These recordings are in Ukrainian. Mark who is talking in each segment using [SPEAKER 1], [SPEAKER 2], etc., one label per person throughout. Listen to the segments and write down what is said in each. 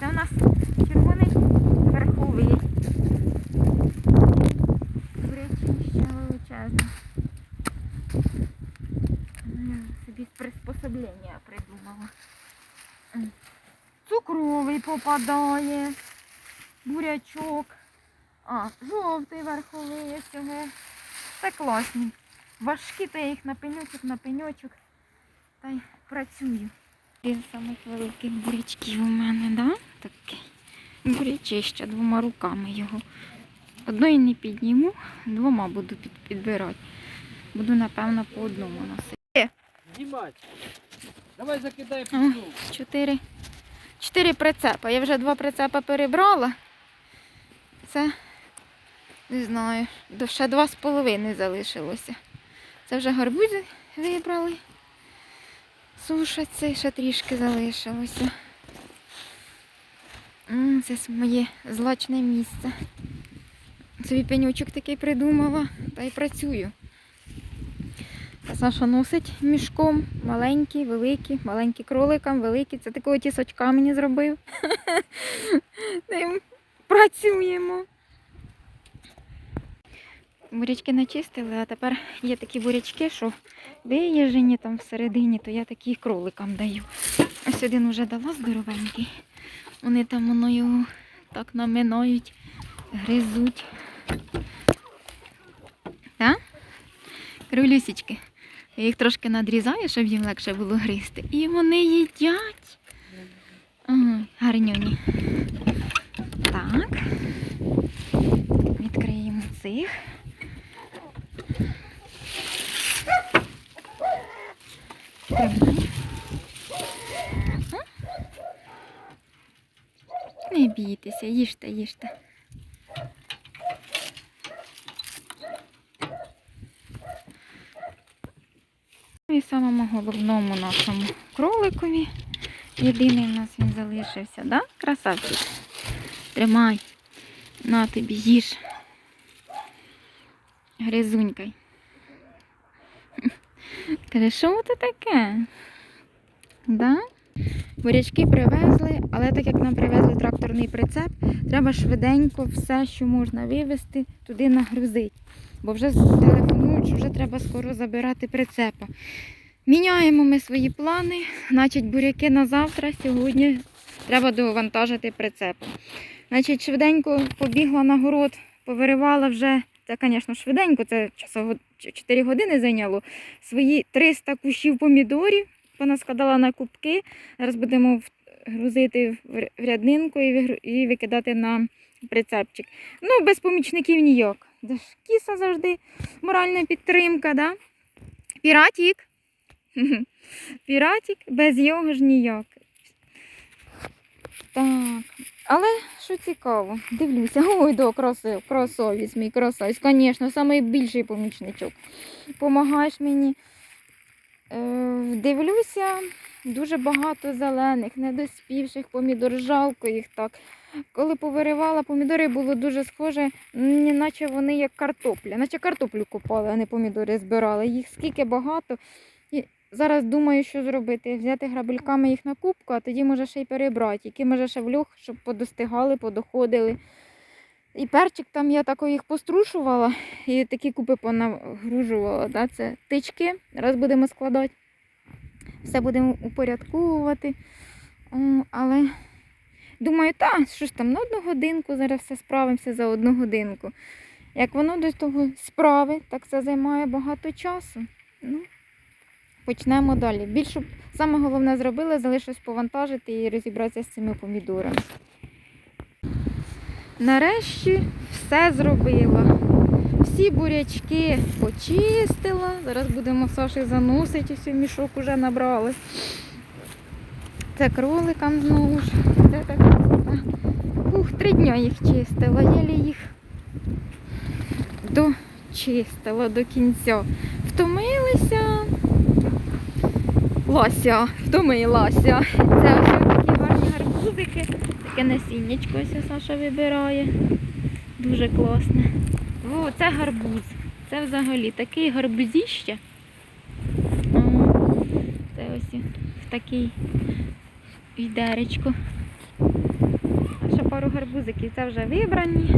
[SPEAKER 1] Це у нас червоний верховий. Бурячище величезне. Собі приспособлення придумала. Цукровий попадає, бурячок, а, жовтий верховий цього. Це класні. Важкі, то я їх на пеньочок, на пеньочок та й працюю. Один з самих великих бурячків у мене, да? Такий. Бурячище двома руками його. Одної не підніму, двома буду під, підбирати. Буду, напевно, по одному носити.
[SPEAKER 2] Знімати. Давай закидай
[SPEAKER 1] О. Чотири. Чотири прицепа. Я вже два прицепа перебрала. Це, не знаю, ще два з половиною залишилося. Це вже гарбузи вибрали. Сушаться і ще трішки залишилося. Це моє злачне місце. Собі пенючок такий придумала та й працюю. Саша носить мішком маленький, великий, маленький кроликам, великий. Це такого тісочка мені зробив. Тим Працюємо. Бурячки начистили, а тепер є такі бурячки, що виїжджені там всередині, то я такі кроликам даю. Ось один вже дала здоровенький. Вони там воно його так наминають, гризуть. Так? Кролюсічки. Я їх трошки надрізаю, щоб їм легше було гризти. І вони їдять. Ага, гарнюні. Так. Відкриємо цих. Тримай. А? Не бійтеся, їжте, їжте. І самому головному нашому кроликові. Єдиний в нас він залишився, да? Красавчик. Тримай. На тобі їж. Гризунькай. Каже, що це таке? Да? Бурячки привезли, але так як нам привезли тракторний прицеп, треба швиденько все, що можна вивезти, туди нагрузити. Бо вже телефонують, що вже треба скоро забирати прицепа. Міняємо ми свої плани, значить буряки на завтра, сьогодні треба довантажити прицепом. Значить, швиденько побігла на город, повиривала вже, це, звісно, швиденько, це часово 4 години зайняло. Свої 300 кущів помідорів понаскладала на кубки. Зараз будемо грузити в ряднинку і викидати на прицепчик. Ну, без помічників ніяк. Кіса завжди моральна підтримка, да? Піратік. Піратік, без його ж ніяк. Так. Але що цікаво, дивлюся. Ой, до красив, красавець мій красавець. Звісно, найбільший помічничок. Помагаєш мені. Е, дивлюся, дуже багато зелених, недоспівших помідор, жалко їх так. Коли повиривала помідори, було дуже схоже, наче вони як картопля, наче картоплю купали, а не помідори збирали. Їх скільки багато. І зараз думаю, що зробити. Взяти грабельками їх на кубку, а тоді може ще й перебрати, які може ще в льох, щоб подостигали, подоходили. І перчик там я тако їх пострушувала і такі купи понагружувала. Да? Це тички. Зараз будемо складати. Все будемо упорядковувати. Але думаю, та, що ж там, на одну годинку зараз все справимося за одну годинку. Як воно до того справи, так це займає багато часу. Ну, почнемо далі. Більше саме головне зробила, залишилось повантажити і розібратися з цими помідорами. Нарешті все зробила. Всі бурячки почистила. Зараз будемо Саші заносити, ось мішок уже набрали. Це кроликам знову ж. Це така. Ух, три дня їх чистила, єлі їх дочистила до кінця. Втомилися. Лася, втомилася. Це ось такі гарні гарбузики. Таке насіннячко ось Саша вибирає. Дуже класне. О, це гарбуз. Це взагалі такий гарбузіще. Це ось в такий відеречко. пару гарбузиків, це вже вибрані.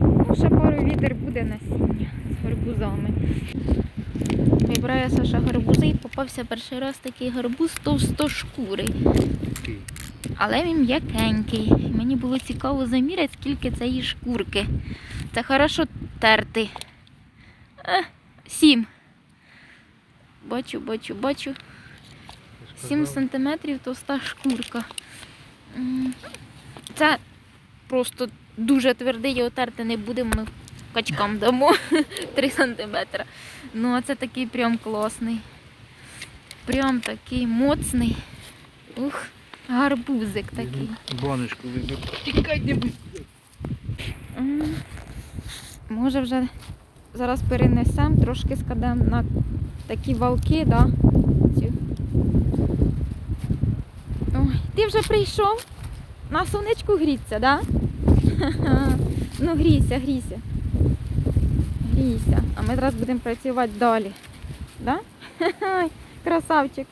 [SPEAKER 1] Ну, ще пару відер буде насіння з гарбузами. Вибирає Саша гарбузи і попався перший раз такий гарбуз товстошкурий. Але він м'якенький. Мені було цікаво заміряти, скільки це її шкурки. Це хорошо терти. Е, сім. Бачу, бачу, бачу. 7 сантиметрів товста шкурка. Це просто дуже твердий, його терти не будемо, ми качкам дамо 3 сантиметри. Ну, а це такий прям класний. Прям такий моцний. Ух, гарбузик такий.
[SPEAKER 2] Баночку вибив. Тікай, не будь.
[SPEAKER 1] Може вже зараз перенесемо, трошки складемо на такі валки, да? Ой, ти вже прийшов? На сонечку гріться, да? Ну грійся, грійся. Грійся. А ми зараз будемо працювати далі. Да? Красавчик.